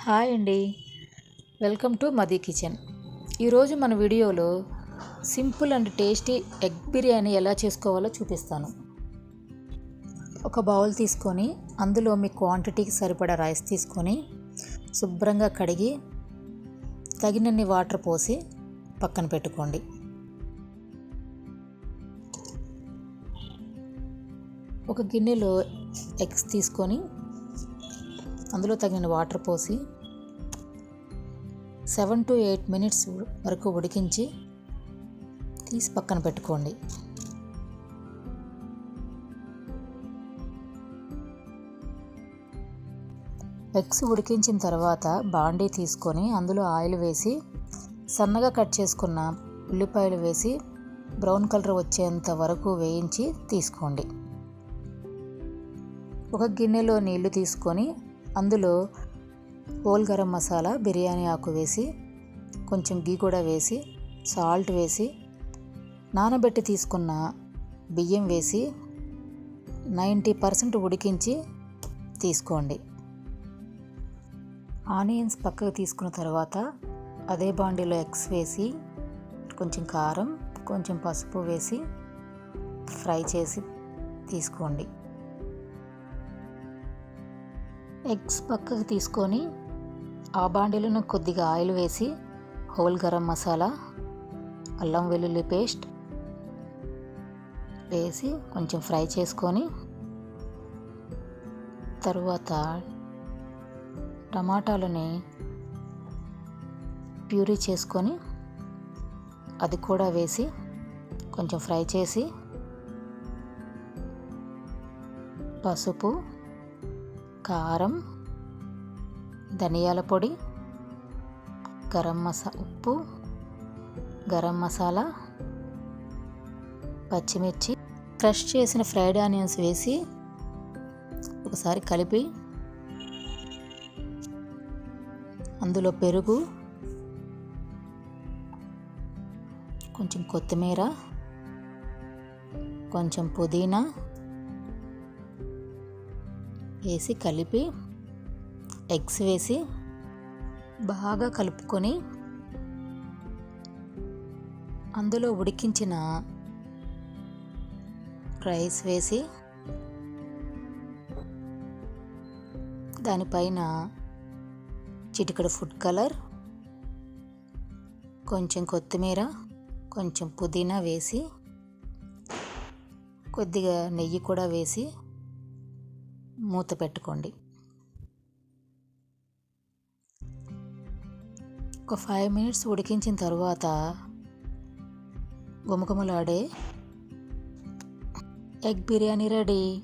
Hi అండి. Welcome to Madhi kitchen. ఈరోజు మన వీడియోలో simple and tasty egg biryani ఎలా చేసుకోవాలో చూపిస్తాను. ఒక బౌల్ తీసుకొని అందులో మీ క్వాంటిటీకి సరిపడా రైస్ తీసుకొని శుభ్రంగా కడిగి తగినన్ని వాటర్ పోసి పక్కన పెట్టుకోండి. ఒక గిన్నెలో ఎగ్స్ తీసుకొని అందులో తగిన వాటర్ పోసి సెవెన్ టు ఎయిట్ మినిట్స్ వరకు ఉడికించి తీసి పక్కన పెట్టుకోండి. ఎగ్స్ ఉడికించిన తర్వాత బాండీ తీసుకొని అందులో ఆయిల్ వేసి సన్నగా కట్ చేసుకున్న ఉల్లిపాయలు వేసి బ్రౌన్ కలర్ వచ్చేంత వరకు వేయించి తీసుకోండి. ఒక గిన్నెలో నీళ్ళు తీసుకొని అందులో హోల్ గరం మసాలా బిర్యానీ ఆకు వేసి కొంచెం గీ కూడా వేసి సాల్ట్ వేసి నానబెట్టి తీసుకున్న బియ్యం వేసి నైంటీ పర్సెంట్ ఉడికించి తీసుకోండి. ఆనియన్స్ పక్కకు తీసుకున్న తర్వాత అదే బాండీలో ఎగ్స్ వేసి కొంచెం కారం కొంచెం పసుపు వేసి ఫ్రై చేసి తీసుకోండి. ఎగ్స్ పక్కకు తీసుకొని ఆ బాండీలను కొద్దిగా ఆయిల్ వేసి హోల్ గరం మసాలా అల్లం వెల్లుల్లి పేస్ట్ వేసి కొంచెం ఫ్రై చేసుకొని తరువాత టమాటాలని ప్యూరీ చేసుకొని అది కూడా వేసి కొంచెం ఫ్రై చేసి పసుపు కారం ధనియాల పొడి గరం మసా ఉప్పు గరం మసాలా పచ్చిమిర్చి. క్రష్ చేసిన ఫ్రైడ్ ఆనియన్స్ వేసి ఒకసారి కలిపి అందులో పెరుగు కొంచెం కొత్తిమీర కొంచెం పుదీనా వేసి కలిపి ఎగ్స్ వేసి బాగా కలుపుకొని అందులో ఉడికించిన రైస్ వేసి దానిపైన చిటికడ ఫుడ్ కలర్ కొంచెం కొత్తిమీర కొంచెం పుదీనా వేసి కొద్దిగా నెయ్యి కూడా వేసి మూత పెట్టుకోండి. ఒక ఫైవ్ మినిట్స్ ఉడికించిన తర్వాత గుమగుమలాడే ఎగ్ బిర్యానీ రెడీ.